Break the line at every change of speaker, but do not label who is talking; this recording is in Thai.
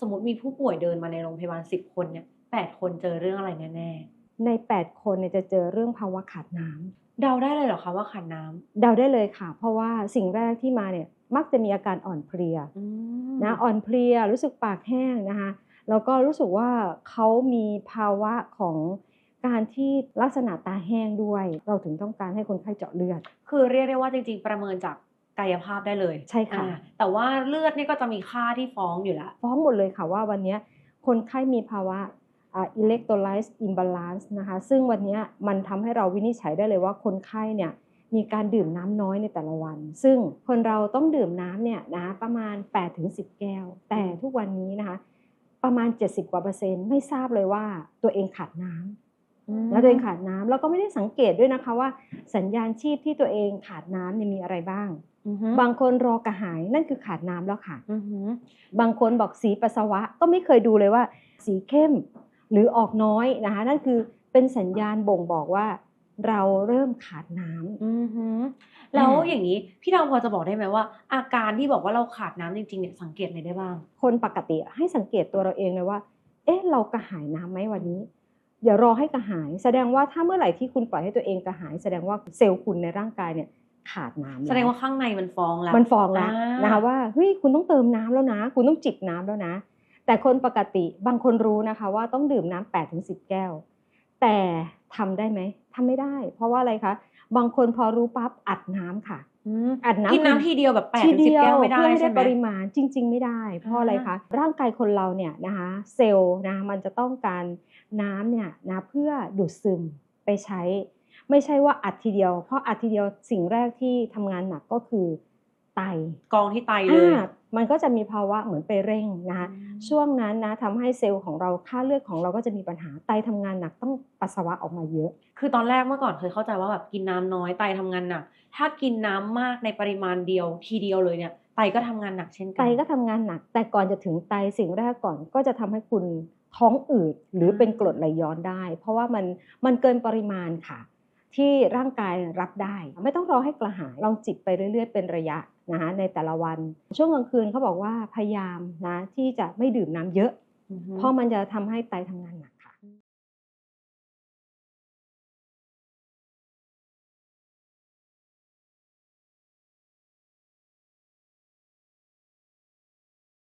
สมมติมีผู้ป่วยเดินมาในโรงพยาบาลสิบคนเนี่ยแปดคนเจอเรื่องอะไรแน่
ใน8คนเนี่ยจะเจอเรื่องภาวะขาดน้ำ
ๆเดาได้เลยเหรอคะว่าขาดน้ำ
เดาได้เลยค่ะ เพราะว่าสิ่งแรกที่มาเนี่ยมักจะมีอาการอ่อนเพลีย
อืม
นะอ่อนเพลียรู้สึกปากแห้งนะคะแล้วก็รู้สึกว่าเขามีภาวะของการที่ลักษณะตาแห้งด้วย เราถึงต้องการให้คนไข้เจาะเลือด
คือเรียกได้ว่าจริงๆ ประเมินจาก กายภาพได้เลย
ใช่ค่ะ
อ่าแต่ว่าเลือดนี่ก็จะมีค่าที่ฟ้องอยู่แล้ว
ฟ้องหมดเลยค่ะว่าวันเนี้ยคนไข้มีภาวะอ่า electrolyte imbalance นะคะ ซึ่งวันเนี้ยมันทำให้เราวินิจฉัยได้เลยว่าคนไข้เนี่ยมีการดื่มน้ำน้อยในแต่ละวัน ซึ่งคนเราต้องดื่มน้ำเนี่ยนะประมาณ 8-10 แก้ว แต่ทุกวันนี้นะคะ ประมาณ 70 กว่าเปอร์เซ็นต์ไม่ทราบเลยว่าตัวเองขาดน้ำแล้วตัวเองขาดน้ำแล้วก็ไม่ได้สังเกตด้วยนะคะว่าสัญญาณชีพที่ตัวเองขาดน้ำเนี่ยมีอะไรบ้าง
อือฮึ
บางคนรอกระหายนั่นคือขาดน้ำแล้วค่ะ
อือฮึ
บางคนบอกสีปัสสาวะก็ไม่เคยดูเลยว่า สีเข้มหรือออกน้อยนะคะนั่นคือเป็นสัญญาณบ่งบอกว่าเราเริ่มขาดน้ำ
อือฮึแล้วอย่างนี้พี่ดาวพอจะบอกได้ไหมว่า อาการที่บอกว่าเราขาดน้ำจริงๆเนี่ยสังเกตอะไรได้บ้าง
คนปกติให้สังเกตตัวเราเองเลยว่า เอ๊ะเรากระหายน้ำไหมวันนี้ อย่ารอให้กระหาย แสดงว่าถ้าเมื่อไหร่ที่คุณปล่อยให้ตัวเองกระหาย แสดงว่าเซลล์คุณในร่างกายเนี่ย ขาดน้ำล้
แสดงว่าข้างในมันฟ้องแล้ว
มันฟองแล้ว
อ่าน
นะคะว่าเฮ้ยคุณต้องเติมน้ำแล้วนะ คุณต้องจิบน้ำแล้วนะ แต่คนปกติบางคนรู้นะคะ ว่าต้องดื่มน้ำแปดถึงสิบแก้ว แต่ทำได้ไหมทำไม่ได้ เพราะว่าอะไรคะบางคนพอรู้ปั๊บอัดน้ำค่ะ
อืม
อัดน้ำ
กินน้ำทีเดียวแบบแปด
ที
ถึงสิบ
เดียว
แก้วไม่ได้
เพื่อให้
ใช่
ได้
ไหม
ปริมาณจริง ๆ ไม่ได้ เพราะอะไรคะร่างกายคนเราเนี่ยนะคะเซลล์นะมันจะต้องการน้ำเนี่ยนะเพื่อดูดซึมไปใช้ ไม่ใช่ว่าอัดทีเดียว เพราะอัดทีเดียวสิ่งแรกที่ทำงานหนักก็คือไต
กองที่ไตเลย
อ่ามันก็จะมีภาวะเหมือนไปเร่งนะคะ
อืม
ช่วงนั้นนะทำให้เซลล์ของเราค่าเลือดของเราก็จะมีปัญหาไตทำงานหนักต้องปัสสาวะออกมาเยอะ
คือตอนแรกเมื่อก่อนเคยเข้าใจว่าแบบกินน้ำน้อยไตทำงานหนัก ถ้ากินน้ำมากในปริมาณเดียวทีเดียวเลยเนี่ยไตก็ทำงานหนักเช่นกั
ไตก็ทำงานหนัก แต่ก่อนจะถึงไตสิ่งแรกก่อนก็จะทำให้คุณท้องอืดหรือเป็นกรดไหลย้อนได้ เพราะว่ามันมันเกินปริมาณค่ะ ที่ร่างกายรับได้ ไม่ต้องรอให้กระหายลองจิบไปเรื่อย ๆ เป็นระยะนะคะในแต่ละวัน ช่วงกลางคืนเขาบอกว่าพยายามนะที่จะไม่ดื่มน้ำเยอะ
อือฮึ
เพราะมันจะทำให้ไตทำงานหนัก